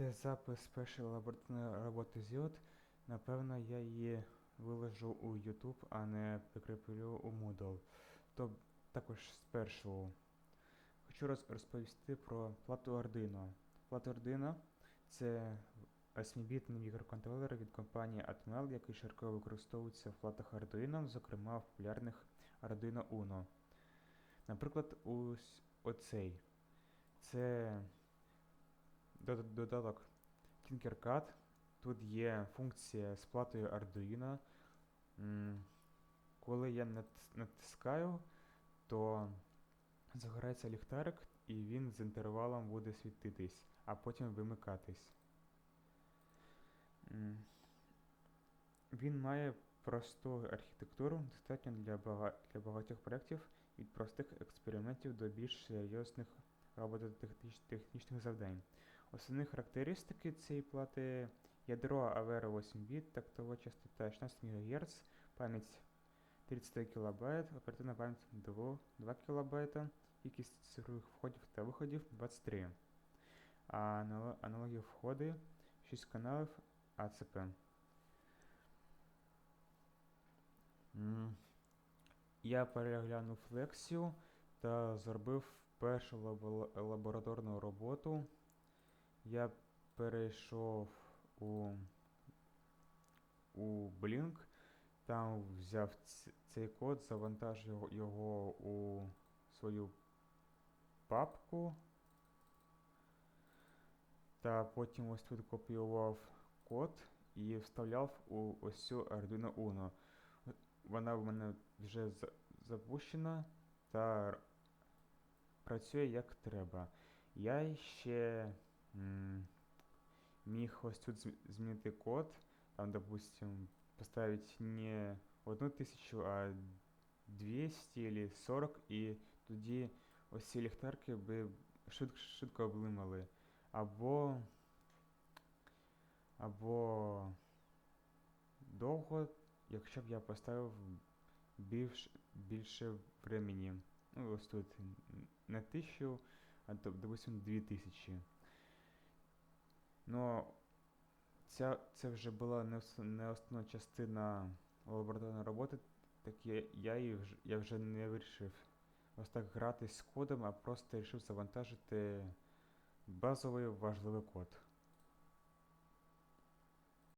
Це запис першої лабораторної роботи з. Напевно, я її виложу у YouTube, а не прикріплю у Moodle. То також спершу хочу роз- розповісти про плату Arduino. Плата Arduino – це 8-бітний мікроконтролер від компанії Atmel, який широко використовується в платах Arduino, зокрема в популярних Arduino Uno. Наприклад, ось оцей. Це додаток Tinkercad. Тут є функція з платою Arduino. Коли я натискаю, то загорається ліхтарик, і він з інтервалом буде світитись, а потім вимикатись. Він має просту архітектуру, достатньо для, для багатьох проєктів від простих експериментів до більш серйозних робототехнічних завдань. Основні характеристики цієї плати ядро Avero 8 біт, тактова частота 16 МГц, пам'ять 32 кБ, оперативна пам'ять 2, 2 кБ, кількість цифрових входів та виходів 23. А анало- аналоги входи 6 каналів АЦП. Я переглянув лекцію та зробив першу лабораторну роботу. Я перейшов у, у Blink, там взяв цей код, завантажив його у свою папку. Та потім ось тут копіював код і вставляв у ось цю Arduino Uno. Вона в мене вже запущена та працює як треба. Я ще міг ось тут змінити код, там, допустим, поставить не одну тисячу, а 200 или 40, і тоді ось ці ліхтарки би швидко, швидко облимали. Або, або довго, якщо б я поставив більш, більше времени. Ну, ось тут не 1000, а доп- допустим 2000. Ну, ця, це вже була не, не основна частина лабораторної роботи, так я, я, її вже, я вже не вирішив ось так грати з кодом, а просто вирішив завантажити базовий важливий код.